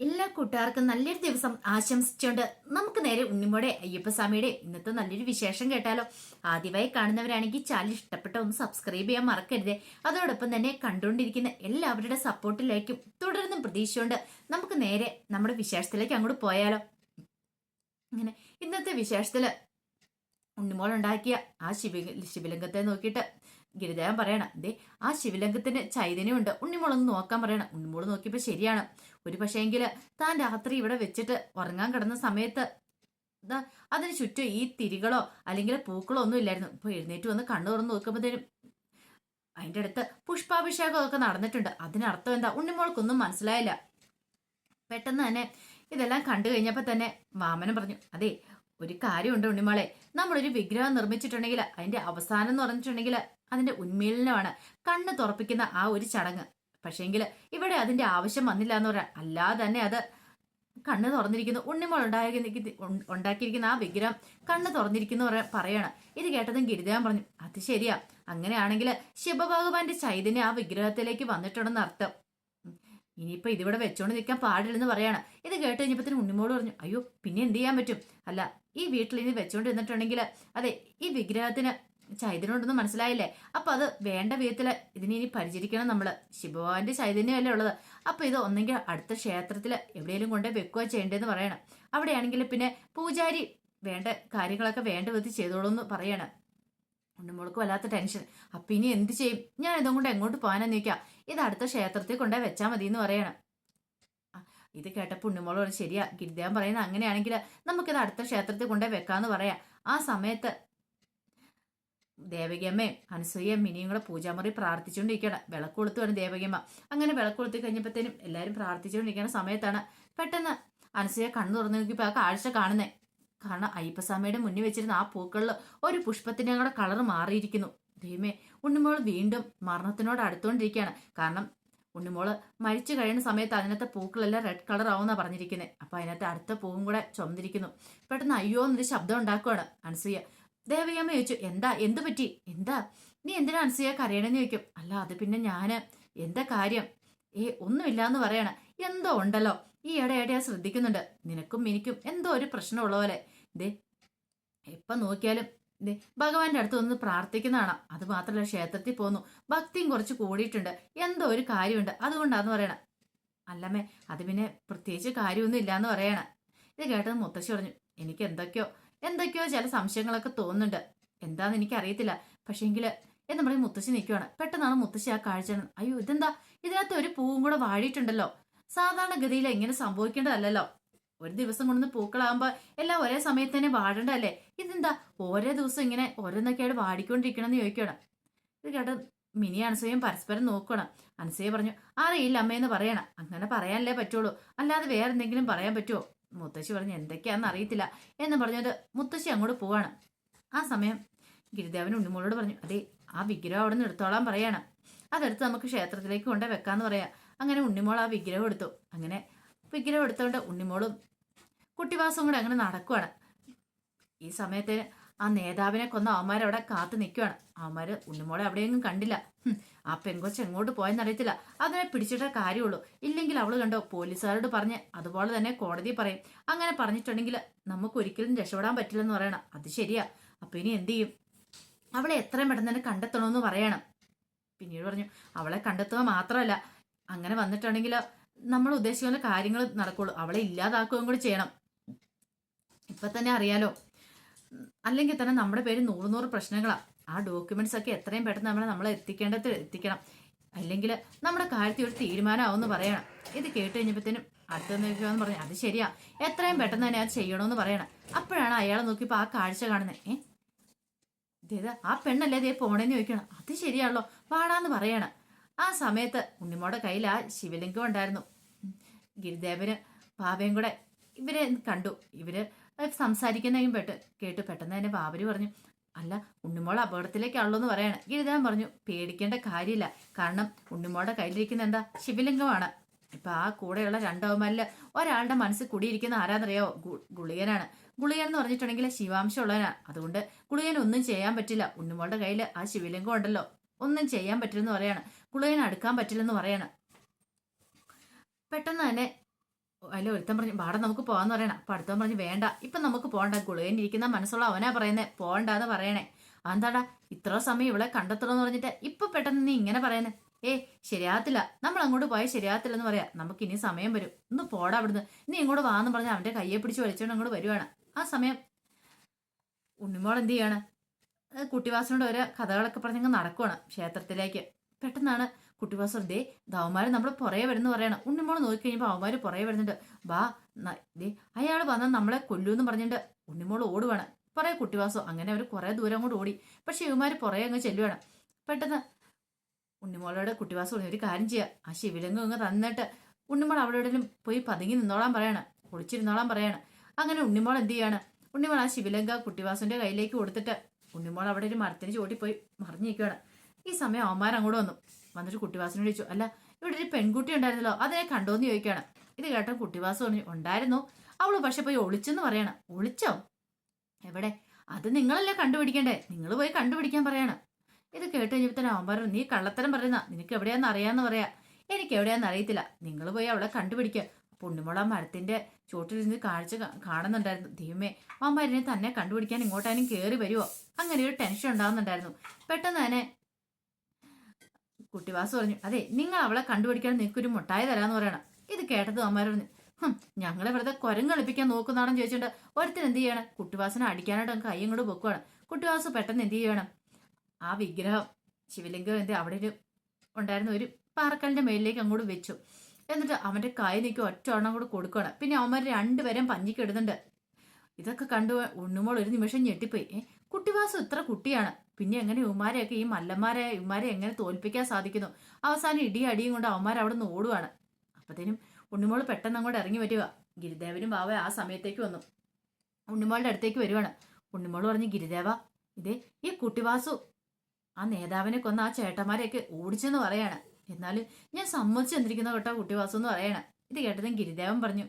എല്ലാ കൂട്ടുകാർക്കും നല്ലൊരു ദിവസം ആശംസിച്ചുകൊണ്ട് നമുക്ക് നേരെ ഉണ്ണിമോടെ അയ്യപ്പസ്വാമിയുടെ ഇന്നത്തെ നല്ലൊരു വിശേഷം കേട്ടാലോ. ആദ്യമായി കാണുന്നവരാണെങ്കിൽ ചാനൽ ഇഷ്ടപ്പെട്ട ഒന്ന് സബ്സ്ക്രൈബ് ചെയ്യാൻ മറക്കരുത്. അതോടൊപ്പം തന്നെ കണ്ടുകൊണ്ടിരിക്കുന്ന എല്ലാവരുടെ സപ്പോർട്ടിലേക്കും തുടർന്നും പ്രതീക്ഷിച്ചുകൊണ്ട് നമുക്ക് നേരെ നമ്മുടെ വിശേഷത്തിലേക്ക് അങ്ങോട്ട് പോയാലോ. ഇങ്ങനെ ഇന്നത്തെ വിശേഷത്തിൽ ഉണ്ണിമോൾ ഉണ്ടാക്കിയ ആ ശിവ ശിവലിംഗത്തെ നോക്കിയിട്ട് ഗിരിദേവൻ പറയണം ദേ ആ ശിവലിംഗത്തിന് ചൈതന്യമുണ്ട്. ഉണ്ണിമോളൊന്ന് നോക്കാൻ പറയണം. ഉണ്ണിമോൾ നോക്കിയപ്പോൾ ശരിയാണ്. ഒരു പക്ഷേങ്കിൽ താൻ രാത്രി ഇവിടെ വെച്ചിട്ട് ഉറങ്ങാൻ കിടന്ന സമയത്ത് അതിന് ചുറ്റും ഈ തിരികളോ അല്ലെങ്കിൽ പൂക്കളോ ഒന്നും ഇല്ലായിരുന്നു. ഇപ്പൊ എഴുന്നേറ്റ് വന്ന് കണ്ണു തുറന്ന് നോക്കുമ്പോഴത്തേനും അതിന്റെ അടുത്ത് പുഷ്പാഭിഷേകം ഒക്കെ നടന്നിട്ടുണ്ട്. അതിനർത്ഥം എന്താ? ഉണ്ണിമോൾക്കൊന്നും മനസ്സിലായില്ല. പെട്ടെന്ന് തന്നെ ഇതെല്ലാം കണ്ടു കഴിഞ്ഞപ്പോൾ തന്നെ വാമനം പറഞ്ഞു അതെ ഒരു കാര്യമുണ്ട് ഉണ്ണിമോളെ. നമ്മളൊരു വിഗ്രഹം നിർമ്മിച്ചിട്ടുണ്ടെങ്കിൽ അതിന്റെ അവസാനം എന്ന് പറഞ്ഞിട്ടുണ്ടെങ്കിൽ അതിന്റെ ഉന്മീലനമാണ്. കണ്ണ് തുറപ്പിക്കുന്ന ആ ഒരു ചടങ്ങ്. പക്ഷേങ്കിൽ ഇവിടെ അതിന്റെ ആവശ്യം വന്നില്ല എന്ന് പറയാം. അല്ലാതെ തന്നെ അത് കണ്ണ് തുറന്നിരിക്കുന്നു. ഉണ്ണിമോൾ ഉണ്ടായിരിക്കുന്ന ഉണ്ടാക്കിയിരിക്കുന്ന ആ വിഗ്രഹം കണ്ണ് തുറന്നിരിക്കുന്നു പറ- പറയാണ്. ഇത് കേട്ടതും ഗിരിദേവൻ പറഞ്ഞു അത് ശരിയാ. അങ്ങനെയാണെങ്കിൽ ശിവഭഗവാന്റെ ചൈതന്യം ആ വിഗ്രഹത്തിലേക്ക് വന്നിട്ടുണ്ടെന്ന് അർത്ഥം. ഉം. ഇനിയിപ്പോ ഇതിവിടെ വെച്ചോണ്ട് നിൽക്കാൻ പാടില്ലെന്ന് പറയാണ്. ഇത് കേട്ട് കഴിഞ്ഞപ്പോ ഉണ്ണിമോൾ പറഞ്ഞു അയ്യോ പിന്നെ എന്ത് ചെയ്യാൻ പറ്റും? അല്ല ഈ വീട്ടിൽ ഇനി വെച്ചോണ്ട് നിന്നിട്ടുണ്ടെങ്കിൽ അതെ ഈ വിഗ്രഹത്തിന് ചൈതന്യം ഉണ്ടെന്ന് മനസ്സിലായില്ലേ? അപ്പൊ അത് വേണ്ട വിധത്തിൽ ഇതിനെ ഇനി പരിചരിക്കണം നമ്മൾ. ശിവഭഗവാന്റെ ചൈതന്യമല്ലേ ഉള്ളത്. അപ്പൊ ഇത് ഒന്നെങ്കിൽ അടുത്ത ക്ഷേത്രത്തിൽ എവിടെയെങ്കിലും കൊണ്ടേ വെക്കുക ചെയ്യേണ്ടതെന്ന് പറയണം. അവിടെയാണെങ്കിൽ പിന്നെ പൂജാരി വേണ്ട കാര്യങ്ങളൊക്കെ വേണ്ട വിധത്തിൽ ചെയ്തോളൂ എന്ന് പറയണം ഉണ്ണിമോൾക്ക് വല്ലാത്ത ടെൻഷൻ. അപ്പൊ ഇനി എന്ത് ചെയ്യും? ഞാൻ ഇതും കൊണ്ട് എങ്ങോട്ട് പോകാനെന്ന് ചോദിക്കാം ഇത് അടുത്ത ക്ഷേത്രത്തിൽ കൊണ്ടേ വെച്ചാൽ മതി എന്ന് പറയണം ഇത് കേട്ടപ്പോൾ പറഞ്ഞു ശരിയാ ഗിരിദേവൻ പറയുന്നത് അങ്ങനെയാണെങ്കിൽ നമുക്കിത് അടുത്ത ക്ഷേത്രത്തിൽ കൊണ്ടേ വെക്കാന്ന് പറയാം. ആ സമയത്ത് ദേവകിയമ്മയും അനുസൂയം മിനിയും കൂടെ പൂജാമുറി വിളക്ക് കൊളുത്തു വേണം ദേവകിയമ്മ. അങ്ങനെ വിളക്ക് കൊളുത്തി കഴിഞ്ഞപ്പോഴത്തേനും എല്ലാവരും പ്രാർത്ഥിച്ചുകൊണ്ടിരിക്കുന്ന സമയത്താണ് പെട്ടെന്ന് അനുസൂയ കണ്ണു തുറന്നു നോക്കിയപ്പോൾ ആ കാഴ്ച കാണുന്നേ. കാരണം അയ്യപ്പസ്വാമിയുടെ മുന്നിൽ വെച്ചിരുന്ന ആ പൂക്കളിൽ ഒരു പുഷ്പത്തിന്റെ കൂടെ കളർ മാറിയിരിക്കുന്നു. ദൈവമേ ഉണ്ണിമോൾ വീണ്ടും മരണത്തിനോട് അടുത്തുകൊണ്ടിരിക്കുകയാണ്. കാരണം ഉണ്ണിമോൾ മരിച്ചു കഴിയുന്ന സമയത്ത് അതിനകത്തെ പൂക്കളെല്ലാം റെഡ് കളർ ആവുന്ന പറഞ്ഞിരിക്കുന്നത് അപ്പൊ അതിനകത്ത് അടുത്ത പൂവും കൂടെ ചുമന്നിരിക്കുന്നു. പെട്ടെന്ന് അയ്യോ എന്നൊരു ശബ്ദം ഉണ്ടാക്കുവാണ് അനസൂയ. ദേവയമ്മ ചോദിച്ചു എന്താ എന്തു പറ്റി? എന്താ? നീ എന്തിനാ അനസൂയ കരയണെന്ന് ചോദിക്കും. അല്ല അത് പിന്നെ ഞാൻ. എന്താ കാര്യം? ഏ ഒന്നുമില്ല എന്ന് പറയണ. എന്തോ ഉണ്ടല്ലോ. ഈ ഇടയായിട്ട് ഞാൻ ശ്രദ്ധിക്കുന്നുണ്ട്. നിനക്കും എനിക്കും എന്തോ ഒരു പ്രശ്നം ഉള്ള പോലെ. ദേ എപ്പം നോക്കിയാലും ദേ ഭഗവാന്റെ അടുത്ത് ഒന്ന് പ്രാർത്ഥിക്കുന്നതാണ് അത് മാത്രമല്ല ക്ഷേത്രത്തിൽ പോന്നു. ഭക്തിയും കുറച്ച് കൂടിയിട്ടുണ്ട്. എന്തോ ഒരു കാര്യമുണ്ട്. അതുകൊണ്ടാന്ന് പറയണ. അല്ലമ്മേ അത് പിന്നെ പ്രത്യേകിച്ച് കാര്യമൊന്നും ഇല്ലാന്ന് പറയണ. ഇത് കേട്ടത് മുത്തശ്ശി പറഞ്ഞു. എനിക്ക് എന്തൊക്കെയോ എന്തൊക്കെയോ ചില സംശയങ്ങളൊക്കെ തോന്നുന്നുണ്ട്. എന്താന്ന് എനിക്ക് അറിയത്തില്ല പക്ഷേങ്കിൽ എന്ന് പറയും മുത്തശ്ശി നിൽക്കുവാണ് പെട്ടെന്നാണ് മുത്തശ്ശി ആ കാഴ്ച അയ്യോ ഇതെന്താ? ഇതിനകത്ത് ഒരു പൂവും കൂടെ വാടിയിട്ടുണ്ടല്ലോ. സാധാരണ ഗതിയിൽ എങ്ങനെ സംഭവിക്കേണ്ടതല്ലോ ഒരു ദിവസം കൊണ്ടുവന്ന് പൂക്കളാകുമ്പോ എല്ലാം ഒരേ സമയത്ത് തന്നെ വാഴണ്ടല്ലേ ഇതെന്താ? ഓരോ ദിവസം ഇങ്ങനെ ഓരോന്നൊക്കെയായിട്ട് വാടിക്കൊണ്ടിരിക്കണം എന്ന് ചോദിക്കണം ഇത് കേട്ട് മിനി അനസൂയം പരസ്പരം നോക്കണം അനസൂയ പറഞ്ഞു അറിയില്ല അമ്മയെന്ന് പറയണം. അങ്ങനെ പറയാനല്ലേ പറ്റുള്ളൂ. അല്ലാതെ വേറെ എന്തെങ്കിലും പറയാൻ പറ്റുമോ മുത്തശ്ശി പറഞ്ഞ് എന്തൊക്കെയാന്ന് അറിയത്തില്ല. എന്ന് പറഞ്ഞത് മുത്തശ്ശി അങ്ങോട്ട് പോവാണ്. ആ സമയം ഗിരിദേവൻ ഉണ്ണിമോളോട് പറഞ്ഞു അതെ ആ വിഗ്രഹം അവിടെ നിന്ന് എടുത്തോളാൻ പറയാണ്. അതെടുത്ത് നമുക്ക് ക്ഷേത്രത്തിലേക്ക് കൊണ്ടേ വെക്കാന്ന് പറയാം. അങ്ങനെ ഉണ്ണിമോൾ ആ വിഗ്രഹം എടുത്തു. അങ്ങനെ വിഗ്രഹം എടുത്തോണ്ട് ഉണ്ണിമോളും കുട്ടിവാസവും കൂടെ അങ്ങനെ നടക്കുവാണ്. ഈ സമയത്ത് ആ നേതാവിനെ കൊന്ന അവന്മാരവിടെ കാത്തു നിൽക്കുകയാണ് അവന്മാര് ഉണ്ണിമോളെ അവിടെയെങ്കിലും കണ്ടില്ല. ആ പെങ്കൊച്ച് എങ്ങോട്ട് പോയെന്നറിയത്തില്ല. അതിനെ പിടിച്ചിട്ടേ കാര്യമുള്ളൂ. ഇല്ലെങ്കിൽ അവൾ കണ്ടോ പോലീസുകാരോട് പറഞ്ഞ് അതുപോലെ തന്നെ കോടതി പറയും. അങ്ങനെ പറഞ്ഞിട്ടുണ്ടെങ്കിൽ നമുക്ക് ഒരിക്കലും രക്ഷപ്പെടാൻ പറ്റില്ലെന്ന് പറയണം. അത് ശരിയാ. അപ്പൊ ഇനി എന്ത് ചെയ്യും? അവളെ എത്രയും പെട്ടെന്ന് തന്നെ കണ്ടെത്തണമെന്ന് പറയണം. പിന്നീട് പറഞ്ഞു അവളെ കണ്ടെത്തുക മാത്രമല്ല. അങ്ങനെ വന്നിട്ടുണ്ടെങ്കിൽ നമ്മൾ ഉദ്ദേശിക്കുന്ന കാര്യങ്ങൾ നടക്കുള്ളൂ. അവളെ ഇല്ലാതാക്കുകയും കൂടി ചെയ്യണം. ഇപ്പൊ തന്നെ അറിയാലോ അല്ലെങ്കിൽ തന്നെ നമ്മുടെ പേര് നൂറ് നൂറ് പ്രശ്നങ്ങളാണ് ആ ഡോക്യുമെന്റ്സ് ഒക്കെ എത്രയും പെട്ടെന്ന് നമ്മളെ നമ്മളെ എത്തിക്കേണ്ടത് എത്തിക്കണം. അല്ലെങ്കിൽ നമ്മുടെ കാര്യത്തിൽ ഒരു തീരുമാനമാവെന്ന് പറയണം. ഇത് കേട്ട് കഴിഞ്ഞപ്പോഴത്തേനും അടുത്തെന്ന് പറഞ്ഞു അത് ശരിയാ. എത്രയും പെട്ടെന്ന് തന്നെ അത് ചെയ്യണമെന്ന് പറയണം. അപ്പോഴാണ് അയാളെ നോക്കിയപ്പോൾ ആ കാഴ്ച കാണുന്നത് ഏ? ഇതേത് ആ പെണ്ണല്ലേ ഇതേ പോണേന്ന് ചോദിക്കണം. അത് ശരിയാണല്ലോ. പാടാന്ന് പറയണം. ആ സമയത്ത് ഉണ്ണിമോടെ കയ്യിൽ ആ ശിവലിംഗം ഉണ്ടായിരുന്നു. ഗിരിദേവന് പാവയും കൂടെ ഇവരെ കണ്ടു. ഇവർ സംസാരിക്കുന്നതും പെട്ട് കേട്ട് പെട്ടെന്ന് തന്നെ ബാബരി പറഞ്ഞു അല്ല ഉണ്ണിമോൾ അപകടത്തിലേക്കാണല്ലോ എന്ന് പറയാണ്. ഗിരിതാൻ പറഞ്ഞു പേടിക്കേണ്ട കാര്യമില്ല. കാരണം ഉണ്ണിമോളുടെ കയ്യിലിരിക്കുന്ന എന്താ? ശിവലിംഗമാണ്. ഇപ്പൊ ആ കൂടെയുള്ള രണ്ടവന്മാരിൽ ഒരാളുടെ മനസ്സിൽ കുടിയിരിക്കുന്ന ആരാന്നറിയാവോ? ഗുളികനാണ്. ഗുളികൻ എന്ന് പറഞ്ഞിട്ടുണ്ടെങ്കിൽ ശിവാംശം ഉള്ളവനാണ് അതുകൊണ്ട് ഗുളികൻ ഒന്നും ചെയ്യാൻ പറ്റില്ല. ഉണ്ണിമോളുടെ കയ്യിൽ ആ ശിവലിംഗം ഉണ്ടല്ലോ. ഒന്നും ചെയ്യാൻ പറ്റില്ലെന്ന് പറയാണ്. ഗുളികൻ അടുക്കാൻ പറ്റില്ലെന്ന് പറയാണ്. പെട്ടെന്ന് തന്നെ അതിൽ ഒരുത്തൻ പറഞ്ഞു പാടം നമുക്ക് പോകാന്ന് പറയണം. അപ്പൊ അടുത്തവൻ പറഞ്ഞു വേണ്ട ഇപ്പൊ നമുക്ക് പോകണ്ട ഗുളികനിരിക്കുന്ന മനസ്സുള്ള അവനാ പറയുന്നേ പോകണ്ടാന്ന് പറയണേ. അതെന്താടാ ഇത്ര സമയം ഇവളെ കണ്ടെത്തണമെന്ന് പറഞ്ഞിട്ട് ഇപ്പൊ പെട്ടെന്ന് നീ ഇങ്ങനെ പറയുന്നത് ഏ ശരിയാത്തില്ല നമ്മൾ അങ്ങോട്ട് പോയാൽ ശരിയാകത്തില്ലെന്ന് പറയാ. നമുക്ക് ഇനി സമയം വരും. ഒന്ന് പോടാ അവിടുന്ന്. നീ ഇങ്ങോട്ട് വാന്ന് പറഞ്ഞ് അവന്റെ കയ്യെ പിടിച്ച് വലിച്ചോണ്ട് അങ്ങോട്ട് വരുവാണ്. ആ സമയം ഉണ്ണിമോൾ എന്ത് ചെയ്യാണ്? കുട്ടിവാസനോട് ഓരോ കഥകളൊക്കെ പറഞ്ഞങ്ങ് നടക്കുവാണ് ക്ഷേത്രത്തിലേക്ക്. പെട്ടെന്നാണ് കുട്ടിവാസം ദേ അവന്മാർ നമ്മുടെ പുറകെ വരുന്നു പറയണം. ഉണ്ണിമോൾ നോക്കി അവന്മാർ പുറകെ വരുന്നുണ്ട്. ബാ ദേ അയാൾ വന്ന നമ്മളെ കൊല്ലൂന്ന് പറഞ്ഞിട്ട് ഉണ്ണിമോൾ ഓടുവാണ് പുറകെ കുട്ടിവാസം അങ്ങനെ അവർ കുറേ ദൂരം കൂടെ ഓടി. പക്ഷെ ഇവന്മാർ പുറകെ അങ്ങ് ചെല്ലുവാണ്. പെട്ടെന്ന് ഉണ്ണിമോളോട് കുട്ടിവാസം ഒരു കാര്യം ചെയ്യുക ആ ശിവലിംഗം അങ്ങ് തന്നിട്ട് ഉണ്ണിമോൾ അവിടെ പോയി പതുങ്ങി നിന്നോളാൻ പറയണം. ഒളിച്ചിരുന്നോളാൻ പറയണം. അങ്ങനെ ഉണ്ണിമോൾ എന്ത് ചെയ്യാണ്? ഉണ്ണിമോൾ ആ ശിവലിംഗ കുട്ടിവാസന്റെ കയ്യിലേക്ക് കൊടുത്തിട്ട് ഉണ്ണിമോൾ അവിടെ ഒരു മരത്തിന് ചോട്ടി പോയി മറിഞ്ഞു നിൽക്കുകയാണ് ഈ സമയം അവന്മാർ അങ്ങോട്ട് വന്നു. വന്നിട്ട് കുട്ടിവാസിനോട് ചോദിച്ചു അല്ല ഇവിടെ ഒരു പെൺകുട്ടി ഉണ്ടായിരുന്നല്ലോ അതിനെ കണ്ടോന്ന് ചോദിക്കുകയാണ്. ഇത് കേട്ട കുട്ടിവാസ് പറഞ്ഞു ഉണ്ടായിരുന്നു. അവൾ പക്ഷെ പോയി ഒളിച്ചെന്ന് പറയണം. ഒളിച്ചോ? എവിടെ? അത് നിങ്ങളല്ലേ കണ്ടുപിടിക്കണ്ടേ? നിങ്ങൾ പോയി കണ്ടുപിടിക്കാൻ പറയാണ്. ഇത് കേട്ട് കഴിഞ്ഞപ്പോൾ അവൻ പറഞ്ഞു നീ കള്ളത്തരം പറയുന്ന നിനക്ക് എവിടെയാന്ന് അറിയാന്ന് പറയാ. എനിക്ക് എവിടെയാന്ന് അറിയത്തില്ല. നിങ്ങൾ പോയി അവളെ കണ്ടുപിടിക്കുക പുണ്ണിമുള മരത്തിന്റെ ചോട്ടിലിരുന്ന് കാഴ്ച കാണുന്നുണ്ടായിരുന്നു. ദൈവമേ അവന്മാരിനെ തന്നെ കണ്ടുപിടിക്കാൻ ഇങ്ങോട്ടാനും കയറി വരുമോ അങ്ങനെ ഒരു ടെൻഷൻ ഉണ്ടാകുന്നുണ്ടായിരുന്നു പെട്ടെന്ന് തന്നെ കുട്ടിവാസ് പറഞ്ഞു അതെ നിങ്ങൾ അവളെ കണ്ടുപിടിക്കാൻ നിൽക്കൊരു മുട്ടായി തരാന്ന് പറയണം. ഇത് കേട്ടത് അമ്മ പറഞ്ഞു ഹും ഞങ്ങളെ വെറുതെ കുരങ്ങ് കളിപ്പിക്കാൻ നോക്കുന്നാണെന്ന് ചോദിച്ചിട്ട് ഒരുത്തൻ എന്ത് ചെയ്യണം? കുട്ടിവാസനെ അടിക്കാനായിട്ട് കൈ ഇങ്ങോട്ട് പൊക്കുവാണ്. കുട്ടിവാസ് പെട്ടെന്ന് എന്ത് ചെയ്യണം? ആ വിഗ്രഹം ശിവലിംഗം എന്ത് അവിടെ ഒരു ഉണ്ടായിരുന്ന ഒരു പാറക്കലിന്റെ മേലിലേക്ക് അങ്ങോട്ട് വെച്ചു. എന്നിട്ട് അവന്റെ കൈ നീക്കി ഒറ്റ എണ്ണം കൂടെ കൊടുക്കണം പിന്നെ അവന്മാർ രണ്ടുപേരും പഞ്ഞിക്കിടുന്നുണ്ട് ഇതൊക്കെ കണ്ടു ഉണ്ണുമോൾ ഒരു നിമിഷം ഞെട്ടിപ്പോയി. കുട്ടിവാസം ഇത്ര കുട്ടിയാണ്. പിന്നെ എങ്ങനെ ഇവന്മാരെയൊക്കെ ഈ മല്ലന്മാരെ ഇവന്മാരെ എങ്ങനെ തോൽപ്പിക്കാൻ സാധിക്കുന്നു? അവസാനം ഇടി അടിയും കൊണ്ട് അവന്മാർ അവിടെ നിന്ന് ഓടുവാണ്. അപ്പത്തേനും ഉണ്ണിമോൾ പെട്ടെന്ന് അങ്ങോട്ട് ഇറങ്ങി വരിക. ഗിരിദേവനും ബാവ ആ സമയത്തേക്ക് വന്നു. ഉണ്ണിമോളുടെ അടുത്തേക്ക് വരുവാണ്. ഉണ്ണിമോൾ പറഞ്ഞു ഗിരിദേവ ഇതേ ഈ കുട്ടിവാസു ആ നേതാവിനെ കൊന്ന ആ ചേട്ടന്മാരെയൊക്കെ ഓടിച്ചെന്ന് പറയാണ്. എന്നാലും ഞാൻ സമ്മതിച്ചു തന്നിരിക്കുന്ന കേട്ടോ കുട്ടിവാസു എന്ന് പറയണം. ഇത് കേട്ടതും ഗിരിദേവൻ പറഞ്ഞു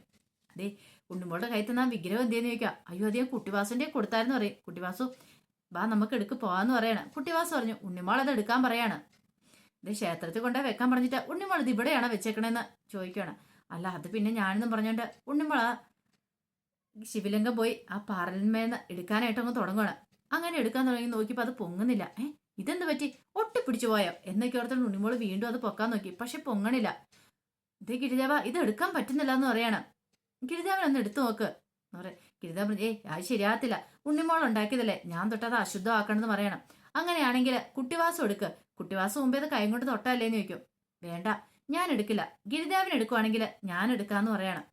അതെ ഉണ്ണിമോളുടെ കയ്യിൽ തന്നെ വിഗ്രഹം എന്തേന്ന് ചോദിക്കാം? അയ്യോ അത് ഞാൻ കുട്ടിവാസുന്റെ കൊടുത്തായിരുന്നു പറയും. കുട്ടിവാസു വാ നമുക്ക് എടുക്ക് പോവാന്ന് പറയാണ്. കുട്ടിവാസ് പറഞ്ഞു ഉണ്ണിമോൾ അത് എടുക്കാൻ പറയാണ്. ഇത് ക്ഷേത്രത്തിൽ കൊണ്ടേ വെക്കാൻ പറഞ്ഞിട്ട് ഉണ്ണിമോൾ ഇത് ഇവിടെയാണോ വെച്ചേക്കണേന്ന് ചോദിക്കുകയാണ് അല്ല അത് പിന്നെ ഞാനെന്നും പറഞ്ഞോണ്ട് ഉണ്ണിമോൾ ആ ശിവലിംഗം പോയി ആ പാറലിന്മേന്ന് എടുക്കാനായിട്ട് അങ്ങ് തുടങ്ങുകയാണ് അങ്ങനെ എടുക്കാൻ തുടങ്ങി നോക്കിയപ്പോൾ അത് പൊങ്ങുന്നില്ല. ഏ ഇതെന്ത് പറ്റി? ഒട്ടിപ്പിടിച്ചു പോയോ? എന്നൊക്കെ ഓർത്തോണ്ട് ഉണ്ണിമോൾ വീണ്ടും അത് പൊക്കാൻ നോക്കി. പക്ഷെ പൊങ്ങണില്ല. ഇതേ ഗിരിജാവ ഇത് എടുക്കാൻ പറ്റുന്നില്ല എന്ന് പറയാണ്. ഗിരിജാവൻ ഒന്ന് എടുത്തു നോക്ക്. എന്ന് പറയാം. ഗിരിദേവൻ പറഞ്ഞു ഏയ് അത് ശരിയാകത്തില്ല. ഉണ്ണിമോൾ ഉണ്ടാക്കിയതല്ലേ? ഞാൻ തൊട്ടത് അശുദ്ധമാക്കണമെന്ന് പറയണം. അങ്ങനെയാണെങ്കിൽ കുട്ടിവാസം എടുക്ക്. കുട്ടിവാസം മുമ്പേ അത് കൈ കൊണ്ട് തൊട്ടല്ലേന്ന് ചോദിക്കും. വേണ്ട ഞാൻ എടുക്കില്ല. ഗിരിദേവൻ എടുക്കുവാണെങ്കിൽ ഞാൻ എടുക്കാന്ന് പറയണം.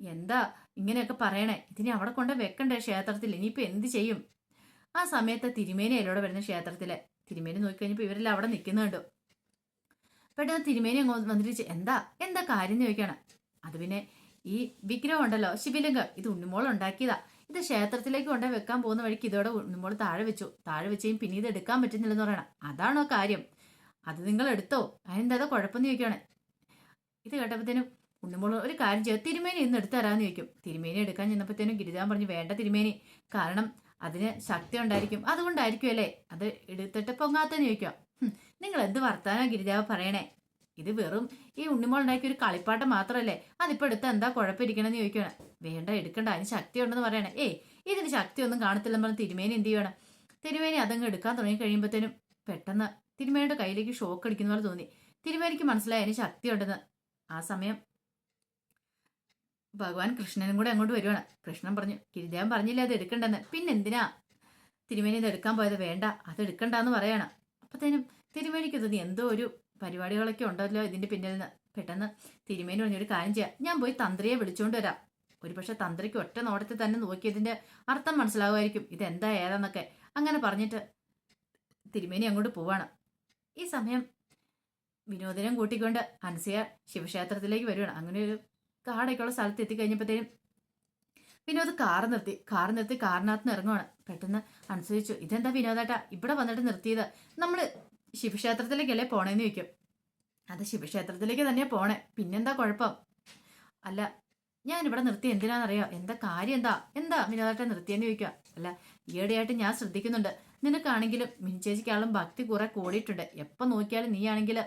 എന്താ ഇങ്ങനെയൊക്കെ പറയണേ? ഇതിനെ അവിടെ കൊണ്ട് വെക്കണ്ടേ ക്ഷേത്രത്തിൽ? ഇനിയിപ്പോ എന്ത് ചെയ്യും? ആ സമയത്ത് തിരുമേനി അതിലൂടെ വരുന്ന ക്ഷേത്രത്തിലെ. തിരുമേനി നോക്കിക്കഴിഞ്ഞപ്പോൾ ഇവരെല്ലാം അവിടെ നിൽക്കുന്നുണ്ട് പെട്ടെന്ന് തിരുമേനി അങ്ങോട്ട് വന്നിട്ട് എന്താ? എന്താ കാര്യം? ചോദിക്കണം. അത് പിന്നെ ഈ വിഗ്രഹം ഉണ്ടല്ലോ ശിവലിംഗം ഇത് ഉണ്ണിമോൾ ഉണ്ടാക്കിയതാ. ഇത് ക്ഷേത്രത്തിലേക്ക് കൊണ്ടു വെക്കാൻ പോകുന്ന വഴിക്ക് ഇതോടെ ഉണ്ണിമോൾ താഴെ വെച്ചു. താഴെ വെച്ചേയും പിന്നെ ഇത് എടുക്കാൻ പറ്റുന്നില്ലെന്ന് പറയണം. അതാണോ കാര്യം. അത് നിങ്ങൾ എടുത്തോ? അതിനെന്താ കുഴപ്പമെന്ന് ചോദിക്കുകയാണ് ഇത് കേട്ടപ്പോഴത്തേനും ഉണ്ണിമോൾ ഒരു കാര്യം ചെയ്യാം തിരുമേനി ഇന്ന് എടുത്തു തരാമെന്ന് ചോദിക്കും. തിരുമേനി എടുക്കാൻ ചെന്നപ്പോഴത്തേനും ഗിരിജാൻ പറഞ്ഞു വേണ്ട തിരുമേനി. കാരണം അതിന് ശക്തി ഉണ്ടായിരിക്കും. അതുകൊണ്ടായിരിക്കും അല്ലേ അത് എടുത്തിട്ട് പൊങ്ങാത്തെന്ന് ചോദിക്കുക നിങ്ങൾ എന്ത് വർത്താനാ ഗിരിജാവ് പറയണേ? ഇത് വെറും ഈ ഉണ്ണിമോൾ ഉണ്ടാക്കിയ ഒരു കളിപ്പാട്ടം മാത്രമല്ലേ അതിപ്പോ എടുത്ത് എന്താ കുഴപ്പമിരിക്കണമെന്ന് ചോദിക്കണം വേണ്ട എടുക്കണ്ട അതിന് ശക്തി ഉണ്ടെന്ന് പറയണേ. ഏയ് ഇതിന് ശക്തി ഒന്നും കാണത്തില്ലെന്ന് പറഞ്ഞ് തിരുമേനി എന്ത് ചെയ്യണം തിരുമേനി അതങ്ങ് എടുക്കാൻ തുടങ്ങി കഴിയുമ്പോഴത്തേനും പെട്ടെന്ന് തിരുമേനിയുടെ കയ്യിലേക്ക് ഷോക്ക് അടിക്കുന്ന പോലെ തോന്നി. തിരുമേനിക്ക് മനസ്സിലായി അതിന് ശക്തി ഉണ്ടെന്ന് ആ സമയം ഭഗവാൻ കൃഷ്ണനും കൂടെ അങ്ങോട്ട് വരുവാണ്. കൃഷ്ണൻ പറഞ്ഞു ഗിരിദേവൻ പറഞ്ഞില്ല അത് എടുക്കണ്ടെന്ന്? പിന്നെ എന്തിനാ തിരുമേനി ഇത് എടുക്കാൻ പോയത്? വേണ്ട അത് എടുക്കണ്ടെന്ന് പറയണം. അപ്പത്തേനും തിരുമേനിക്ക് തോന്നി എന്തോ ഒരു പരിപാടികളൊക്കെ ഉണ്ടല്ലോ ഇതിന്റെ പിന്നിൽ നിന്ന്. പെട്ടെന്ന് തിരുമേനി പറഞ്ഞൊരു കാര്യം ചെയ്യാം. ഞാൻ പോയി തന്ത്രിയെ വിളിച്ചുകൊണ്ട് വരാം. ഒരുപക്ഷെ തന്ത്രിക്ക് ഒറ്റ നോട്ടത്തിൽ തന്നെ നോക്കിയതിന്റെ അർത്ഥം മനസ്സിലാകുമായിരിക്കും ഇതെന്താ ഏതാന്നൊക്കെ. അങ്ങനെ പറഞ്ഞിട്ട് തിരുമേനി അങ്ങോട്ട് പോവാണ്. ഈ സമയം വിനോദനം കൂട്ടിക്കൊണ്ട് അൻസിയ ശിവക്ഷേത്രത്തിലേക്ക് വരുവാണ്. അങ്ങനെ ഒരു കാടൊക്കെയുള്ള സ്ഥലത്ത് എത്തിക്കഴിഞ്ഞപ്പോഴത്തേനും വിനോദ് കാർ നിർത്തി. കാർ നിർത്തി കാറിനകത്ത് നിന്ന് ഇറങ്ങുവാണ്. പെട്ടെന്ന് അനുസരിച്ചു ഇതെന്താ വിനോദേട്ടാ? ഇവിടെ വന്നിട്ട് നിർത്തിയത്. നമ്മൾ ശിവക്ഷേത്രത്തിലേക്കല്ലേ പോണേന്ന് ചോദിക്കും. അത് ശിവക്ഷേത്രത്തിലേക്ക് തന്നെയാ പോണേ. പിന്നെന്താ കുഴപ്പം? അല്ല ഞാൻ ഇവിടെ നിർത്തി എന്തിനാണെന്നറിയോ എന്താ കാര്യം എന്താ എന്താ വിനോദേട്ട നിർത്തിയെന്ന് ചോദിക്കുക. അല്ല ഈയിടെയായിട്ട് ഞാൻ ശ്രദ്ധിക്കുന്നുണ്ട്. നിനക്കാണെങ്കിലും മിനിച്ചേച്ചിക്കാളും ഭക്തി കുറെ കൂടിയിട്ടുണ്ട്. എപ്പോൾ നോക്കിയാലും നീ ആണെങ്കിൽ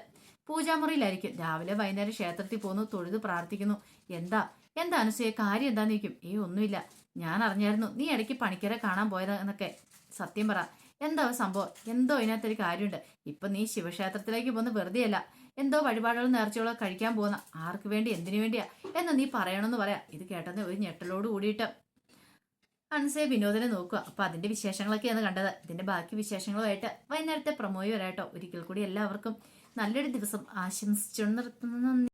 പൂജാമുറിയിലായിരിക്കും. രാവിലെ വൈകുന്നേരം ക്ഷേത്രത്തിൽ പോന്നു തൊഴുത് പ്രാർത്ഥിക്കുന്നു. എന്താ? എന്താ അനുസൂയ? കാര്യം എന്താന്ന് ചോദിക്കും. ഏ ഒന്നുമില്ല. ഞാൻ അറിഞ്ഞായിരുന്നു നീ ഇടയ്ക്ക് പണിക്കരെ കാണാൻ പോയത് എന്നൊക്കെ. സത്യം പറ. എന്താ സംഭവം? എന്തോ ഇതിനകത്തൊരു കാര്യമുണ്ട്. ഇപ്പൊ നീ ശിവക്ഷേത്രത്തിലേക്ക് പോകുന്ന വെറുതെ അല്ല എന്തോ വഴിപാടുകളും നേർച്ചകളോ കഴിക്കാൻ പോകുന്ന ആർക്ക് വേണ്ടി എന്തിനു വേണ്ടിയാ? എന്ന് നീ പറയണമെന്ന് പറയാം. ഇത് കേട്ടത് ഒരു ഞെട്ടലോട് കൂടിയിട്ട്. അൻസേ വിനോദനെ നോക്കുക. അപ്പൊ അതിന്റെ വിശേഷങ്ങളൊക്കെയാണ് കണ്ടത്. ഇതിന്റെ ബാക്കി വിശേഷങ്ങളുമായിട്ട് വൈകുന്നേരത്തെ പ്രമോയി വരാട്ടോ ഒരിക്കൽ കൂടി എല്ലാവർക്കും നല്ലൊരു ദിവസം ആശംസിച്ചു നിർത്തുന്നു.